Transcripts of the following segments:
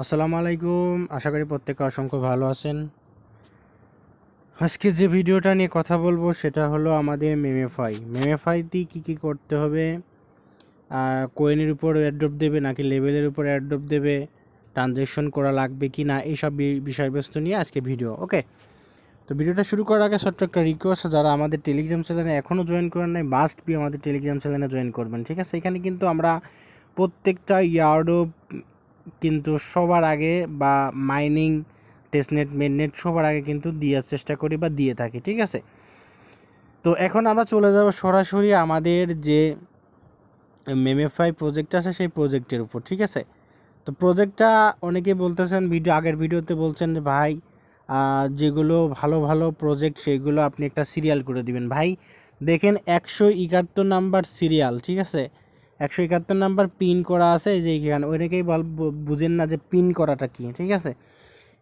আসসালামু আলাইকুম। আশা করি প্রত্যেকে অসংখ্য ভালো আছেন। আজকে যে ভিডিওটা নিয়ে কথা বলব সেটা হলো আমাদের মেমেফাই মেমেফাইতে কী কী করতে হবে? কোয়েনের উপর অ্যাড্রপ দেবে নাকি লেভেলের উপর অ্যাড্রপ দেবে? ট্রানজ্যাকশন করা লাগবে কি না? এইসব বিষয়বস্তু নিয়ে আজকে ভিডিও ওকে তো ভিডিওটা শুরু করার আগে ছোট্ট একটা রিকোয়েস্ট যারা আমাদের টেলিগ্রাম চ্যানেলে এখনও জয়েন করেন নাই মাস্ট বি আমাদের টেলিগ্রাম চ্যানেলে জয়েন করবেন, ঠিক আছে? এখানে কিন্তু আমরা প্রত্যেকটা ইয়ার্ডও কিন্তু সবার আগে বা মাইনিং টেস্টনেট মেননেট সবার আগে কিন্তু দেওয়ার চেষ্টা করি বা দিয়ে থাকি, ঠিক আছে? তো এখন আমরা চলে যাব সরাসরি আমাদের যে মেমেফাই প্রজেক্ট আছে সেই প্রজেক্টের উপর, ঠিক আছে? তো প্রজেক্টটা অনেকে বলতেছেন, ভিডিও, আগের ভিডিওতে বলছেন যে, ভাই যেগুলো ভালো ভালো প্রজেক্ট সেগুলো আপনি একটা সিরিয়াল করে দিবেন। ভাই, দেখেন একশো একাত্তর নাম্বার সিরিয়াল ঠিক আছে? একশো একাত্তর নাম্বার পিন করা আছে, এই যে এখানে অনেকেই বল বুঝেন না যে পিন করাটা কি, ঠিক আছে?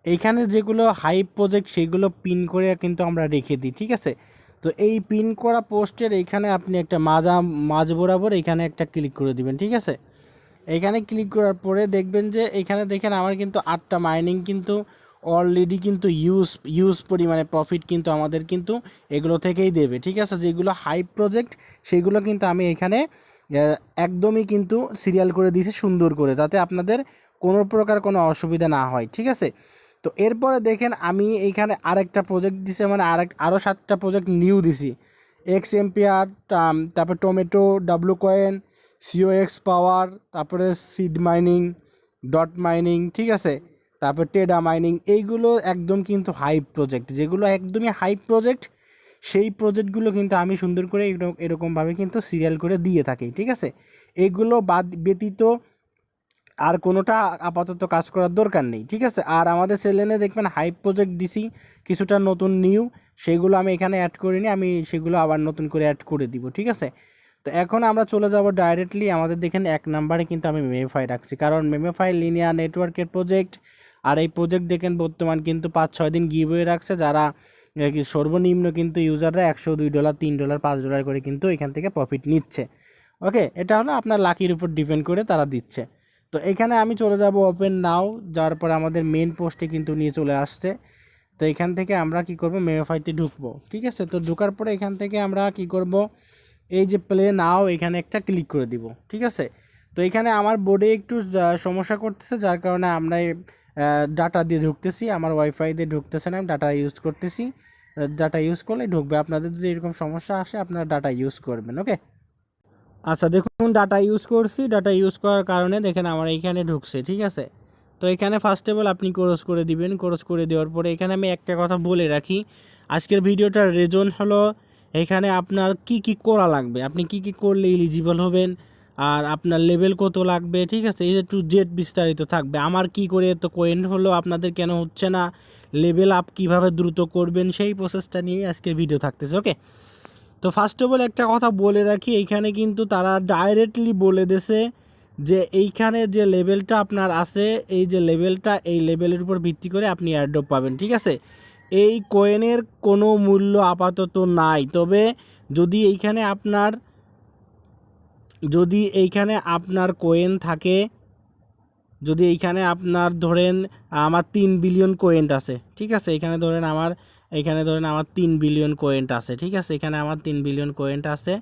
এইখানে যেগুলো হাই প্রজেক্ট, সেগুলো পিন করে কিন্তু আমরা রেখে দিই, ঠিক আছে? তো এই পিন করা পোস্টের এইখানে আপনি একটা মাজা, মাঝ বরাবর এখানে একটা ক্লিক করে দিবেন, ঠিক আছে? এখানে ক্লিক করার পরে দেখবেন যে এখানে দেখেন আমার কিন্তু আটটা মাইনিং কিন্তু অলরেডি কিন্তু ইউজ ইউজ পরিমাণে প্রফিট কিন্তু আমাদের কিন্তু এগুলো থেকেই দেবে, ঠিক আছে? যেগুলো হাই প্রজেক্ট, সেগুলো কিন্তু আমি এখানে একদমই কিন্তু সিরিয়াল করে দিয়েছি, সুন্দর করে, যাতে আপনাদের কোনো প্রকার কোনো অসুবিধা না হয়, ঠিক আছে? তো এরপরে দেখেন আমি এইখানে আরেকটা প্রজেক্ট দিছি মানে আরেক আরও সাতটা প্রজেক্ট নিউ দিছি। এক্স এমপিআর তারপর tomato W coin CO X power তারপরে সিড মাইনিং ডট মাইনিং ঠিক আছে? তারপর টেডা মাইনিং এইগুলো একদম কিন্তু হাই প্রজেক্ট যেগুলো একদমই হাই প্রজেক্ট সেই প্রজেক্টগুলো কিন্তু আমি সুন্দর করে এরকম- এরকমভাবে কিন্তু সিরিয়াল করে দিয়ে থাকি, ঠিক আছে? এগুলো বাদ, ব্যতীত আর কোনোটা আপাতত কাজ করার দরকার নেই, ঠিক আছে? আর আমাদের সেলেনে দেখবেন হাই প্রজেক্ট দিছি, কিছুটা নতুন নিউ সেগুলো আমি এখানে অ্যাড করিনি আমি সেগুলো আবার নতুন করে অ্যাড করে দিব, ঠিক আছে? তো এখন আমরা চলে যাব ডাইরেক্টলি আমাদের দেখেন এক নাম্বারে কিন্তু আমি মেমেফাই রাখছি, কারণ মেমেফাই লিনিয়ার নেটওয়ার্কের প্রজেক্ট আর এই প্রজেক্ট দেখেন বর্তমান কিন্তু পাঁচ ছয় দিন গিভওয়ে রাখছে, যারা কি সর্বনিম্ন কিন্তু ইউজাররা একশো, দুই ডলার, তিন ডলার, পাঁচ ডলার করে কিন্তু এখান থেকে প্রফিট নিচ্ছে। ওকে এটা হলো আপনার লাকির উপর ডিপেন্ড করে তারা দিচ্ছে। তো এখানে আমি চলে যাব ওপেন নাও যার পর আমাদের মেন পোস্টে কিন্তু নিয়ে চলে আসছে। তো এখান থেকে আমরা কি করব? মেমেফাইতে ঢুকবো। ঠিক আছে? তো ঢোকার পরে এখান থেকে আমরা কি করব? এই যে প্লে নাও এখানে একটা ক্লিক করে দিব। ঠিক আছে? তো এখানে আমার বোর্ডে একটু সমস্যা করতেছে, যার কারণে আমরা ডাটা দিয়ে ঢুকতেছি, আমার ওয়াইফাই দিয়ে ঢুকতেছে না ডাটা ইউজ করতেছি। ডাটা ইউজ করলে ঢুকবে, আপনাদের যদি এরকম সমস্যা আসে, আপনারা ডাটা ইউজ করবেন ওকে আচ্ছা দেখুন ডাটা ইউজ করছি ডাটা ইউজ করার কারণে দেখেন আমার এইখানে ঢুকছে, ঠিক আছে? তো এখানে ফার্স্ট অফ অল আপনি কোর্স করে দিবেন কোর্স করে দেওয়ার পরে এখানে আমি একটা কথা বলে রাখি। আজকের ভিডিওটার রেজন হলো, এখানে আপনার কি কি করা লাগবে? আপনি কি কি করলে এলিজিবল হবেন? আর আপনার লেভেল কত লাগবে? ঠিক আছে, এই যে টু জেড বিস্তারিত থাকবে। আমার কি করে তো কোয়েন হলো, আপনাদের কেন হচ্ছে না? লেভেল আপ কীভাবে দ্রুত করবেন? সেই প্রসেসটা নিয়ে আজকে ভিডিও থাকতেছে ওকে তো ফার্স্ট অফ অল একটা কথা বলে রাখি, এইখানে কিন্তু তারা ডাইরেক্টলি বলে দেছে যে এইখানে যে লেভেলটা আপনার আছে, এই যে লেভেলটা এই লেভেলের উপর ভিত্তি করে আপনি অ্যাড্রপ পাবেন, ঠিক আছে? এই কয়েনের কোনো মূল্য আপাতত নাই। তবে যদি এইখানে আপনার যদি এইখানে আপনার কোয়েন থাকে, যদি এইখানে আপনার ধরেন আমার তিন বিলিয়ন কোয়েন্ট আছে, ঠিক আছে? এখানে ধরেন আমার এখানে ধরেন আমার তিন বিলিয়ন কোয়েন্ট আছে, ঠিক আছে? এখানে আমার তিন বিলিয়ন কোয়েন্ট আছে।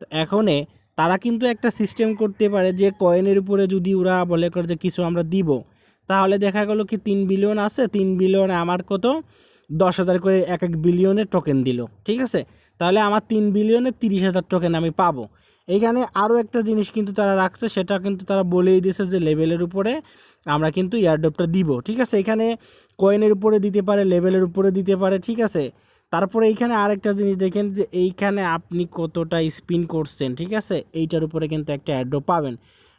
তো এখনে তারা কিন্তু একটা সিস্টেম করতে পারে যে কয়েনের উপরে যদি ওরা বলে করে যে কিছু আমরা দিব, তাহলে দেখা গেলো কি তিন বিলিয়ন আছে, তিন বিলিয়নে আমার কত? দশ হাজার করে এক এক বিলিয়নের টোকেন দিল, ঠিক আছে? তাহলে আমার তিন বিলিয়নে তিরিশ হাজার টোকেন আমি পাবো। এইখানে আরও একটা জিনিস কিন্তু তারা রাখছে, সেটা কিন্তু তারা বলেই দিয়েছে যে লেভেলের উপরে আমরা কিন্তু এয়ারড্রপটা দিব, ঠিক আছে? এখানে কয়েনের উপরে দিতে পারে লেভেলের উপরে দিতে পারে, ঠিক আছে? তারপরে এইখানে আরেকটা জিনিস দেখেন যে এইখানে আপনি কতটা স্পিন করছেন, ঠিক আছে? এইটার উপরে কিন্তু একটা অ্যাড্রপ পাবেন।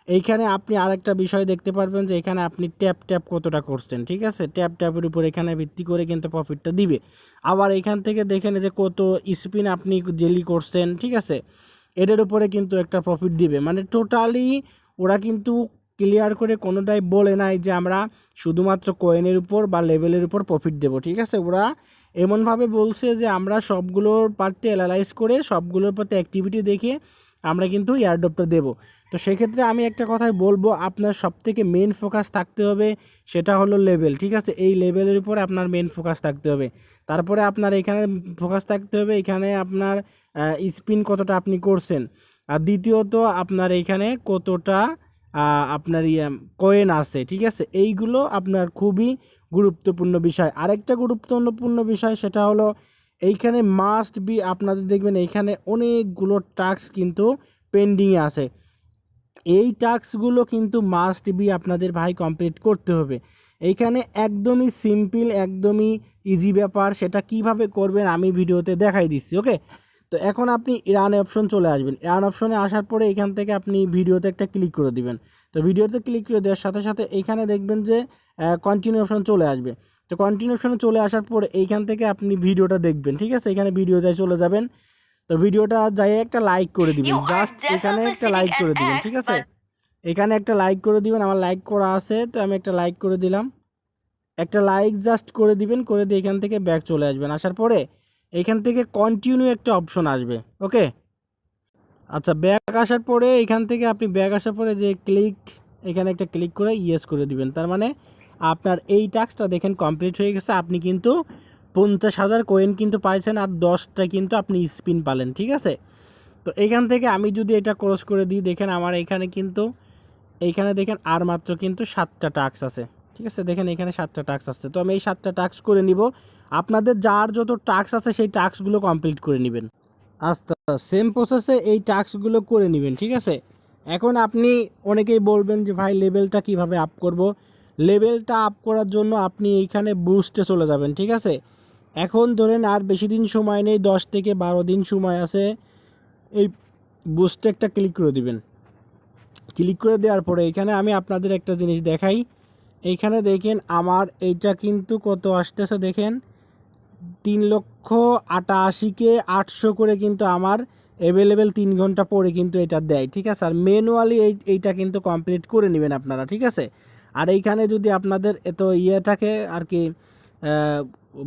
এইখানে আপনি আরেকটা বিষয় দেখতে পারবেন যে এখানে আপনি ট্যাপ ট্যাপ কতটা করছেন, ঠিক আছে? ট্যাপ ট্যাপের উপর এখানে ভিত্তি করে কিন্তু প্রফিটটা দিবে। আবার এখান থেকে দেখেন যে কত স্পিন আপনি জেলি করছেন, ঠিক আছে? এটার উপরে কিন্তু একটা প্রফিট দিবে। মানে টোটালি ওরা কিন্তু ক্লিয়ার করে কোনোটাই বলে নাই যে আমরা শুধুমাত্র কয়েনের উপর বা লেভেলের উপর প্রফিট দেব, ঠিক আছে? ওরা এমনভাবে বলছে যে আমরা সবগুলোর পার্টে অ্যানালাইজ করে সবগুলোর প্রতি অ্যাক্টিভিটি দেখে আমরা কিন্তু এয়ারড্রপটা দেবো। তো সেক্ষেত্রে আমি একটা কথাই বলব, আপনার সবথেকে মেন ফোকাস থাকতে হবে সেটা হলো লেভেল ঠিক আছে? এই লেভেলের উপরে আপনার মেন ফোকাস থাকতে হবে। তারপরে আপনার এখানে ফোকাস থাকতে হবে, এখানে আপনার স্পিন কতটা আপনি করছেন। আর দ্বিতীয়ত আপনার এখানে কতটা আপনার কয়েন আছে, ঠিক আছে? এইগুলো আপনার খুবই গুরুত্বপূর্ণ বিষয়। আরেকটা গুরুত্বপূর্ণ বিষয় সেটা হলো, এইখানে মাস্ট বি আপনাদের দেখবেন এইখানে অনেকগুলো টাস্ক কিন্তু পেন্ডিংয়ে আছে। এই টাস্কগুলো কিন্তু মাস্ট বি আপনাদের ভাই কমপ্লিট করতে হবে। এইখানে একদমই সিম্পল একদমই ইজি ব্যাপার। সেটা কীভাবে করবেন আমি ভিডিওতে দেখাই দিচ্ছি ওকে তো এখন আপনি রান অপশন চলে আসবেন। রান অপশনে আসার পরে এখান থেকে আপনি ভিডিওতে একটা ক্লিক করে দিবেন। তো ভিডিওতে ক্লিক করে দেওয়ার সাথে সাথে এইখানে দেখবেন যে কন্টিনিউ অপশন চলে আসবে। তো কন্টিনিউ অপশনে চলে আসার পরে এইখান থেকে আপনি ভিডিওটা দেখবেন ঠিক আছে? এখানে ভিডিওতে চলে যাবেন। তো ভিডিওটা যাই একটা লাইক করে দিবেন। জাস্ট এখানে একটা লাইক করে দিবেন ঠিক আছে? এখানে একটা লাইক করে দিবেন। আমার লাইক করা আছে তো আমি একটা লাইক করে দিলাম। একটা লাইক জাস্ট করে দিবেন করে দিয়ে এখান থেকে ব্যাক চলে আসবেন। আসার পরে এখান থেকে কন্টিনিউ একটা অপশন আসবে ওকে আচ্ছা ব্যাক আসার পরে এখান থেকে আপনি ব্যাক আসার পরে যে ক্লিক এখানে একটা ক্লিক করে ইয়েস করে দিবেন। তার মানে আপনার এই টাস্কটা দেখেন কমপ্লিট হয়ে গেছে, আপনি কিন্তু পঞ্চাশ হাজার কোয়েন কিন্তু পাইছেন আর দশটা কিন্তু আপনি স্পিন পালেন, ঠিক আছে? তো এখান থেকে আমি যদি এটা ক্রস করে দিই, দেখেন আমার এখানে কিন্তু এইখানে দেখেন আর মাত্র কিন্তু সাতটা টাস্ক আছে, ঠিক আছে? দেখেন এখানে সাতটা টাস্ক আছে তো আমি এই সাতটা টাস্ক করে নিব আপনাদের যার যত টাস্ক আছে সেই টাস্কগুলো কমপ্লিট করে নেবেন। আচ্ছা সেম প্রসেসে এই টাস্কগুলো করে নেবেন, ঠিক আছে? এখন আপনি অনেকেই বলবেন যে, ভাই লেভেলটা কীভাবে আপ করব? লেভেলটা আপ করার জন্য আপনি এইখানে বুস্টে চলে যাবেন, ঠিক আছে? এখন ধরেন আর বেশি দিন সময় নেই, দশ থেকে বারো দিন সময় আছে, এই বুস্টে একটা ক্লিক করে দিবেন। ক্লিক করে দেওয়ার পরে এখানে আমি আপনাদের একটা জিনিস দেখাই। এইখানে দেখেন আমার এইটা কিন্তু কত আসতেছে দেখেন। তিন লক্ষ আটাশিকে আটশো করে কিন্তু আমার অ্যাভেলেবেল তিন ঘণ্টা পরে কিন্তু এটা দেয়, ঠিক আছে? আর ম্যানুয়ালি এই, এইটা কিন্তু কমপ্লিট করে নেবেন আপনারা, ঠিক আছে? আর এইখানে যদি আপনাদের এত ইয়ে থাকে আর কি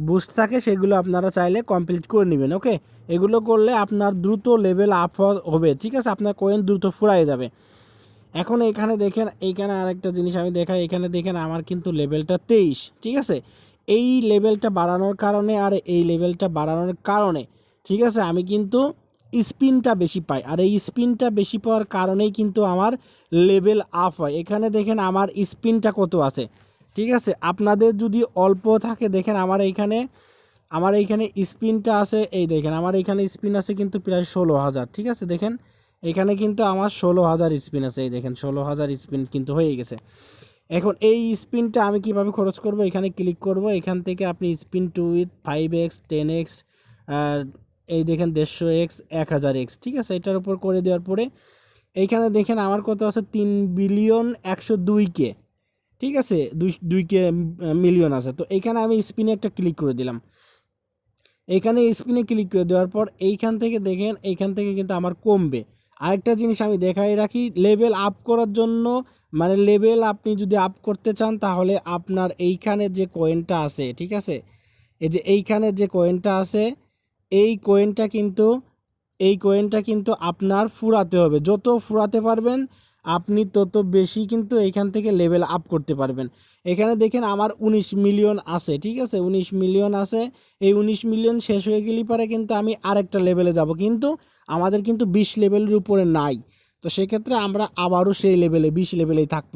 বুস্ট থাকে, সেগুলো আপনারা চাইলে কমপ্লিট করে নেবেন ওকে এগুলো করলে আপনার দ্রুত লেভেল আপ হবে, ঠিক আছে? আপনার কয়েন দ্রুত ফুরাই যাবে। এখন এখানে দেখেন, এইখানে আরেকটা জিনিস আমি দেখাই, এখানে দেখেন আমার কিন্তু লেভেলটা তেইশ, ঠিক আছে? এই লেভেলটা বাড়ানোর কারণে আর এই লেভেলটা বাড়ানোর কারণে, ঠিক আছে? আমি কিন্তু স্পিনটা বেশি পাই আর এই স্পিনটা বেশি পাওয়ার কারণেই কিন্তু আমার লেভেল আপ হয়। এখানে দেখেন আমার স্পিনটা কত আছে, ঠিক আছে? আপনাদের যদি অল্প থাকে, দেখেন আমার এইখানে আমার এইখানে স্পিনটা আছে, এই দেখেন আমার এইখানে স্পিন আছে কিন্তু প্রায় ষোলো হাজার, ঠিক আছে? দেখেন, এখানে কিন্তু আমার ষোলো হাজার স্পিন আছে, এই দেখেন, ষোলো হাজার স্পিন কিন্তু হয়ে গেছে। এখন এই স্পিনটা আমি কীভাবে খরচ করব? এখানে ক্লিক করব। এখান থেকে আপনি spin to with five X, ten X এই দেখেন দেড়শো এক্স, এক হাজার এক্স, ঠিক আছে? এটার উপর করে দেওয়ার পরে এইখানে দেখেন আমার কত আছে? তিন বিলিয়ন একশো দুই কে, ঠিক আছে? দুই দুই কে মিলিয়ন আছে। তো এইখানে আমি স্পিনে একটা ক্লিক করে দিলাম। এইখানে স্পিনে ক্লিক করে দেওয়ার পর এইখান থেকে দেখেন, এইখান থেকে কিন্তু আমার কমবে। আরেকটা জিনিস আমি দেখাই রাখি, লেভেল আপ করার জন্য মানে লেভেল আপনি যদি আপ করতে চান, তাহলে আপনার এইখানে যে কয়েনটা আছে, ঠিক আছে? এই যে এইখানে যে কয়েনটা আছে, এই কয়েনটা কিন্তু, এই কয়েনটা কিন্তু আপনার ফুরাতে হবে। যত ফুরাতে পারবেন, আপনি তত বেশি কিন্তু এইখান থেকে লেভেল আপ করতে পারবেন। এখানে দেখেন আমার উনিশ মিলিয়ন আছে, ঠিক আছে? উনিশ মিলিয়ন আছে। এই উনিশ মিলিয়ন শেষ হয়ে গেলে পরে কিন্তু আমি আরেকটা লেভেলে যাব। কিন্তু আমাদের কিন্তু বিশ লেভেলের উপরে নাই। তো সেক্ষেত্রে আমরা আবারও সেই লেভেলে বিশ লেভেলেই থাকব।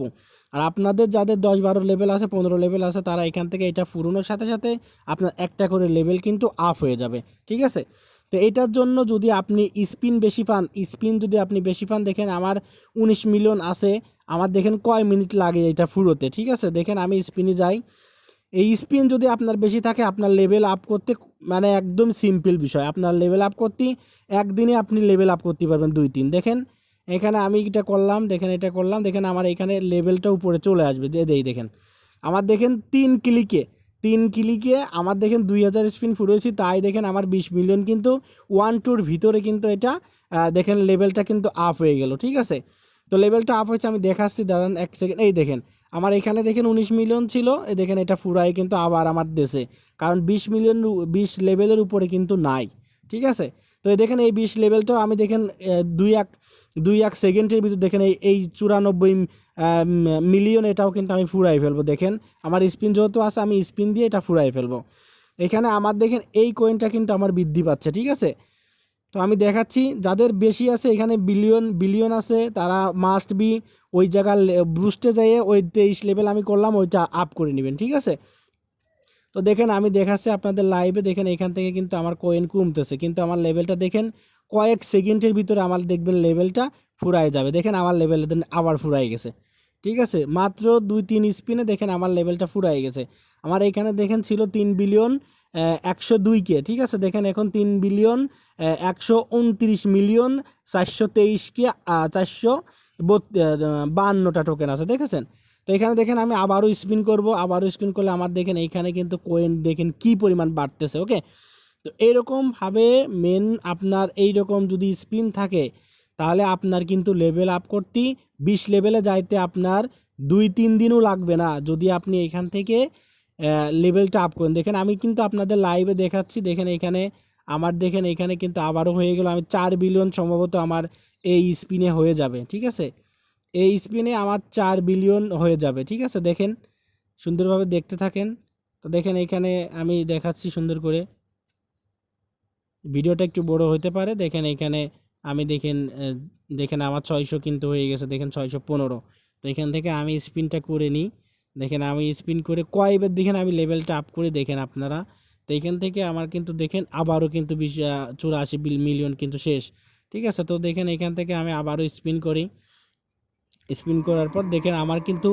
আর আপনাদের যাদের দশ বারো লেভেল আছে, পনেরো লেভেল আছে, তারা এখান থেকে এটা ফুরোনোর সাথে সাথে আপনার একটা করে লেভেল কিন্তু আপ হয়ে যাবে, ঠিক আছে? তো এটার জন্য যদি আপনি স্পিন বেশি পান স্পিন যদি আপনি বেশি পান, দেখেন আমার উনিশ মিলিয়ন আছে, আমার দেখেন কয় মিনিট লাগে এটা ফুরোতে ঠিক আছে? দেখেন আমি স্পিনে যাই। এই স্পিন যদি আপনার বেশি থাকে, আপনার লেভেল আপ করতে মানে একদম সিম্পল বিষয়। আপনার লেভেল আপ করতে একদিনে আপনি লেভেল আপ করতে পারবেন দুই, তিন। দেখেন এখানে আমি এটা করলাম, দেখেন এটা করলাম, দেখেন আমার এখানে লেভেলটা উপরে চলে আসবে, যে দেই দেখেন। আমার দেখেন তিন ক্লিকে তিন ক্লিকে আমার দেখেন দুই হাজার স্পিন ফুরেছি তাই দেখেন আমার বিশ মিলিয়ন কিন্তু ওয়ান টুর ভিতরে কিন্তু এটা দেখেন লেভেলটা কিন্তু আপ হয়ে গেল, ঠিক আছে? তো লেভেলটা আপ হয়েছে, আমি দেখাচ্ছি, দাঁড়ান এক সেকেন্ড এই দেখেন, আমার এখানে দেখেন উনিশ মিলিয়ন ছিল এই দেখেন এটা ফুরাই কিন্তু আবার আমার দেশে, কারণ বিশ মিলিয়ন, বিশ লেভেলের উপরে কিন্তু নাই, ঠিক আছে? তো এই দেখেন এই বিশ লেভেলটাও আমি দেখেন দুই এক দুই এক সেকেন্ডের ভিতর দেখেন এই এই চুরানব্বই মিলিয়ন এটাও কিন্তু আমি ফুরাই ফেলব, দেখেন। আমার স্পিন যেহেতু আছে, আমি স্পিন দিয়ে এটা ফুরাই ফেলব। এখানে আমার দেখেন এই কয়েনটা কিন্তু আমার বৃদ্ধি পাচ্ছে, ঠিক আছে? তো আমি দেখাচ্ছি, যাদের বেশি আছে, এখানে বিলিয়ন বিলিয়ন আছে, তারা মাস্ট বি ওই জায়গার বুস্টে যেয়ে ওই তেইশ লেভেল আমি করলাম, ওইটা আপ করে নেবেন, ঠিক আছে? তো দেখেন, আমি দেখাচ্ছি আপনাদের লাইভে দেখেন, এখান থেকে কিন্তু আমার কয়েন কমতেছে। কিন্তু আমার লেভেলটা দেখেন, কয়েক সেকেন্ডের ভিতরে আমার দেখবেন লেভেলটা ফুরাই যাবে। দেখেন, আমার লেভেল আবার ফুরাই গেছে। ঠিক আছে? মাত্র দুই তিন স্পিনে দেখেন, আমার লেভেলটা ফুরাই গেছে। আমার এখানে দেখেন ছিল তিন বিলিয়ন একশো দুই কে। ঠিক আছে? দেখেন, এখন তিন বিলিয়ন একশো উনত্রিশ মিলিয়ন চারশো তেইশ কে চারশো বান্নটা টোকেন আছে। দেখেছেন? তো এখানে দেখেন আমি আবারও স্পিন করব, আবারও স্পিন করলে আমার দেখেন এইখানে কিন্তু কোয়েন দেখেন কি পরিমাণ বাড়তেছে ওকে তো এইরকমভাবে মেন আপনার এই রকম যদি স্পিন থাকে, তাহলে আপনার কিন্তু লেভেল আপ করতে। বিশ লেভেলে যাইতে আপনার দুই তিন দিনও লাগবে না, যদি আপনি এখান থেকে লেভেলটা আপ করেন। দেখেন আমি কিন্তু আপনাদের লাইভে দেখাচ্ছি, দেখেন এখানে আমার, দেখেন এখানে কিন্তু আবারও হয়ে গেল, আমি চার বিলিয়ন সম্ভবত আমার এই স্পিনে হয়ে যাবে, ঠিক আছে? এই স্পিনে আমার চার বিলিয়ন হয়ে যাবে, ঠিক আছে? দেখেন, সুন্দরভাবে দেখতে থাকেন। তো দেখেন, এখানে আমি দেখাচ্ছি সুন্দর করে। ভিডিওটা একটু বড় হতে পারে। দেখেন, এখানে আমি দেখেন দেখেন আমার ছয়শো কিন্তু হয়ে গেছে, দেখেন ছয়শো পনেরো। তো এখান থেকে আমি স্পিনটা করে নিই। দেখেন, আমি স্পিন করে কয়বার, দেখেন, আমি লেভেলটা আপ করে দেখেন আপনারা। তো এখান থেকে আমার কিন্তু, দেখেন, আবারও কিন্তু বিশ চুরাশি মিলিয়ন কিন্তু শেষ, ঠিক আছে? তো দেখেন, এখান থেকে আমি আবারও স্পিন করি। স্পিন করার পর দেখেন আমার কিন্তু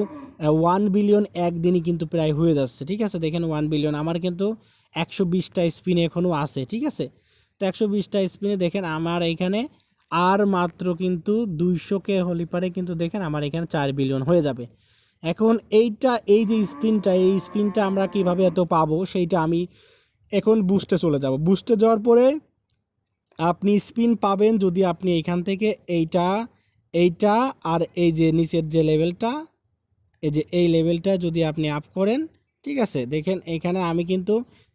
ওয়ান বিলিয়ন একদিনই কিন্তু প্রায় হয়ে যাচ্ছে, ঠিক আছে? দেখেন ওয়ান বিলিয়ন আমার কিন্তু একশো বিশটা স্পিন এখনও আছে, ঠিক আছে? তো একশো বিশটা স্পিনে দেখেন আমার এখানে আর মাত্র কিন্তু দুইশোকে হলে পারে কিন্তু দেখেন আমার এখানে চার বিলিয়ন হয়ে যাবে। এখন এইটা, এই যে স্পিনটা, এই স্পিনটা আমরা কীভাবে এত পাবো সেইটা আমি এখন বুস্টে চলে যাব। বুস্টে যাওয়ার পরে আপনি স্পিন পাবেন যদি আপনি এখান থেকে এইটা এইটা আর এই যে নিচের যে লেভেলটা, এই যে এই লেভেলটা যদি আপনি আপ করেন, ঠিক আছে? দেখেন এখানে আমি কিন্তু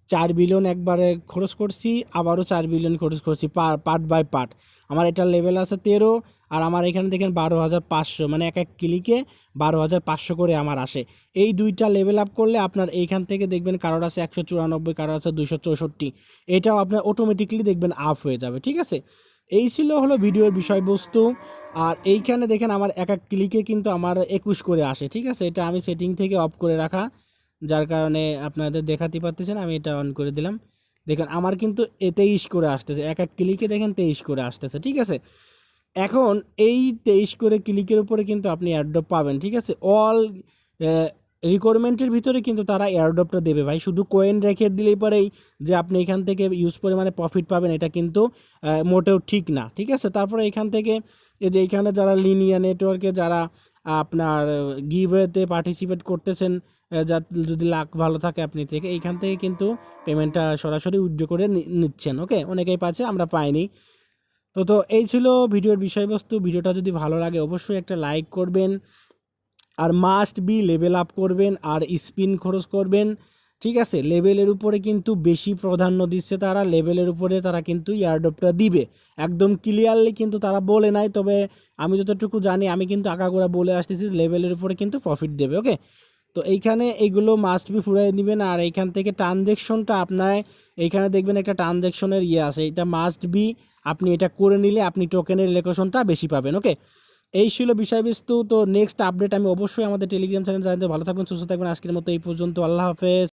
চার বিলিয়ন একবারে খরচ করছি, আবারও চার বিলিয়ন খরচ করছি পার্ট বাই পার্ট আমার এটার লেভেল আছে তেরো, আর আমার এখানে দেখেন বারো হাজার পাঁচশো মানে এক এক ক্লিকে বারো হাজার পাঁচশো করে আমার আসে। এই দুইটা লেভেল আপ করলে আপনার এইখান থেকে দেখবেন কারোর আছে একশো চুরানব্বই, কারোর আছে দুশো চৌষট্টি। এটাও আপনার অটোমেটিকলি দেখবেন আপ হয়ে যাবে, ঠিক আছে? এই ছিল হলো ভিডিওর বিষয়বস্তু। আর এইখানে দেখেন আমার এক এক ক্লিকে কিন্তু আমার একুশ করে আসে, ঠিক আছে? এটা আমি সেটিং থেকে অফ করে রাখা, যার কারণে আপনাদের দেখাতে পারতেছেন, আমি এটা অন করে দিলাম। দেখেন আমার কিন্তু এ তেইশ করে আসতেছে, এক এক ক্লিকে দেখেন তেইশ করে আসতেছে, ঠিক আছে? এখন এই তেইশ করে ক্লিকের উপরে কিন্তু আপনি এয়ারড্রপ পাবেন, ঠিক আছে? অল রিকোয়ারমেন্টের ভিতরে কিন্তু তারা এয়ারড্রপটা দেবে ভাই। শুধু কোয়েন রেখে দিলেই পরেই যে আপনি এখান থেকে ইউজ পরিমাণে প্রফিট পাবেন, এটা কিন্তু মোটেও ঠিক না, ঠিক আছে? তারপরে এখান থেকে এই যে এখানে যারা লিনিয়া নেটওয়ার্কে যারা, আপনার গিভওয়েতে পার্টিসিপেট করতেছেন যা যদি লাক ভালো থাকে আপনি থেকে এইখান থেকে কিন্তু পেমেন্টটা সরাসরি উইথড্র করে নিচ্ছেন ওকে অনেকেই পাচ্ছে, আমরা পাইনি। তো তো এই ছিল ভিডিওর বিষয়বস্তু। ভিডিওটা যদি ভালো লাগে অবশ্যই একটা লাইক করবেন। আর মাস্ট বি লেভেল আপ করবেন আর স্পিন খরচ করবেন। ঠিক আছে? লেভেলের উপরে কিন্তু বেশি প্রাধান্য দিচ্ছে তারা। লেভেলের উপরে তারা কিন্তু ইয়ারডপটা দিবে। একদম ক্লিয়ারলি কিন্তু তারা বলে নাই, তবে আমি যতটুকু জানি, আমি কিন্তু আগাগোড়া বলে আসতেছি লেভেলের উপরে কিন্তু প্রফিট দেবে ওকে তো এইখানে এইগুলো মাস্ট বি ফুরাই নেবেন আর এইখান থেকে ট্রানজেকশনটা আপনার, এইখানে দেখবেন একটা ট্রানজেকশনের ইয়ে আছে। এটা মাস্ট বি আপনি এটা করে নিলে আপনি টোকেনের লেকশনটা বেশি পাবেন ওকে এই ছিল বিষয়বস্তু। তো নেক্সট আপডেট আমি অবশ্যই আমাদের টেলিগ্রাম চ্যানেল জানাতে। ভালো থাকবেন, সুস্থ থাকবেন। আজকের মতো এই পর্যন্ত। আল্লাহ হাফেজ।